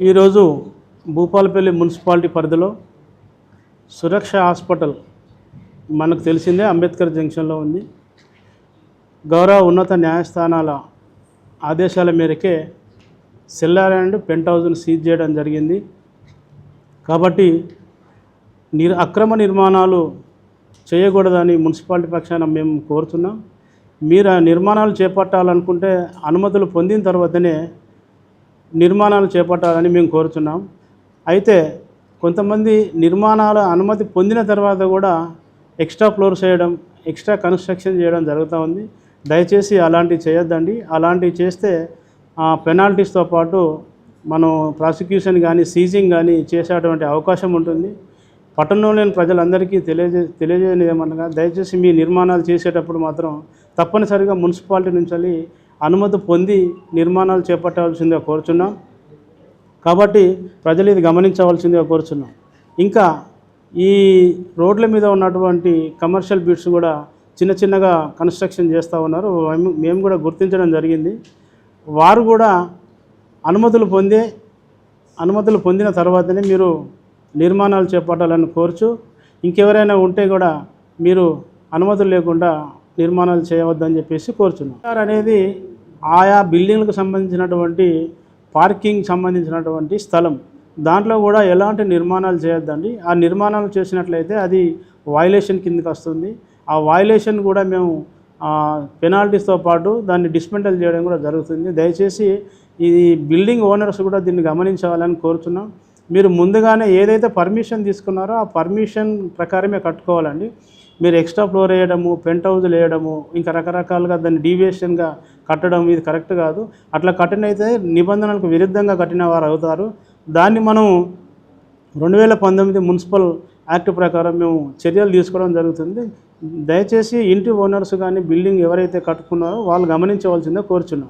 ఈరోజు భూపాలపల్లి మున్సిపాలిటీ పరిధిలో సురక్ష హాస్పిటల్ మనకు తెలిసిందే అంబేద్కర్ జంక్షన్లో ఉంది. గౌరవ ఉన్నత న్యాయస్థానాల ఆదేశాల మేరకే సెల్లార్ అండ్ పెంట్ హౌస్ను సీజ్ చేయడం జరిగింది. కాబట్టి నిర్ అక్రమ నిర్మాణాలు చేయకూడదని మున్సిపాలిటీ పక్షాన మేము కోరుతున్నాం. మీరు ఆ నిర్మాణాలు చేపట్టాలనుకుంటే అనుమతులు పొందిన తర్వాతనే నిర్మాణాలు చేపట్టాలని మేము కోరుతున్నాం అయితే కొంతమంది నిర్మాణాల అనుమతి పొందిన తర్వాత కూడా ఎక్స్ట్రా ఫ్లోర్స్ చేయడం ఎక్స్ట్రా కన్స్ట్రక్షన్ చేయడం జరుగుతూ ఉంది. దయచేసి అలాంటివి చేయొద్దండి. అలాంటివి చేస్తే పెనాల్టీస్తో పాటు మనం ప్రాసిక్యూషన్ కానీ సీజింగ్ కానీ చేసేటువంటి అవకాశం ఉంటుంది. పట్టణంలోని ప్రజలందరికీ తెలియజే తెలియజేయని ఏమనగా దయచేసి మీ నిర్మాణాలు చేసేటప్పుడు మాత్రం తప్పనిసరిగా మున్సిపాలిటీ నుంచి అనుమతి పొంది నిర్మాణాలు చేపట్టవలసిందిగా కోరుచున్నాం. కాబట్టి ప్రజలు ఇది గమనించవలసిందిగా కోరుచున్నాం. ఇంకా ఈ రోడ్ల మీద ఉన్నటువంటి కమర్షియల్ బీట్స్ కూడా చిన్న చిన్నగా కన్స్ట్రక్షన్ చేస్తూ ఉన్నారు. మేము- కూడా గుర్తించడం జరిగింది. వారు కూడా అనుమతులు పొందే అనుమతులు పొందిన తర్వాతనే మీరు నిర్మాణాలు చేపట్టాలని కోరుచు ఇంకెవరైనా ఉంటే కూడా మీరు అనుమతులు లేకుండా నిర్మాణాలు చేయవద్దని చెప్పేసి కోరుచున్నాం. సార్ అనేది ఆయా బిల్డింగ్లకు సంబంధించినటువంటి పార్కింగ్ సంబంధించినటువంటి స్థలం. దాంట్లో కూడా ఎలాంటి నిర్మాణాలు చేయొద్దండి. ఆ నిర్మాణాలు చేసినట్లయితే అది వాయులేషన్ కిందకి వస్తుంది. ఆ వైలేషన్ కూడా మేము పెనాల్టీస్తో పాటు దాన్ని డిస్మెంటల్ చేయడం కూడా జరుగుతుంది. దయచేసి ఇది బిల్డింగ్ ఓనర్స్ కూడా దీన్ని గమనించాలని కోరుతున్నాం మీరు ముందుగానే ఏదైతే పర్మిషన్ తీసుకున్నారో ఆ పర్మిషన్ ప్రకారమే కట్టుకోవాలండి. మీరు ఎక్స్ట్రా ఫ్లోర్ వేయడము పెంట్ హౌజులు వేయడము ఇంకా రకరకాలుగా దాన్ని డీవియేషన్గా కట్టడం ఇది కరెక్ట్ కాదు. అట్లా కట్టినైతే నిబంధనలకు విరుద్ధంగా కట్టిన వారు అవుతారు. దాన్ని మనం రెండు వేల పంతొమ్మిది మున్సిపల్ యాక్ట్ ప్రకారం మేము చర్యలు తీసుకోవడం జరుగుతుంది. దయచేసి ఇంటి ఓనర్స్ కానీ బిల్డింగ్ ఎవరైతే కట్టుకున్నారో వాళ్ళు గమనించవలసిందే కోరుచున్నాం.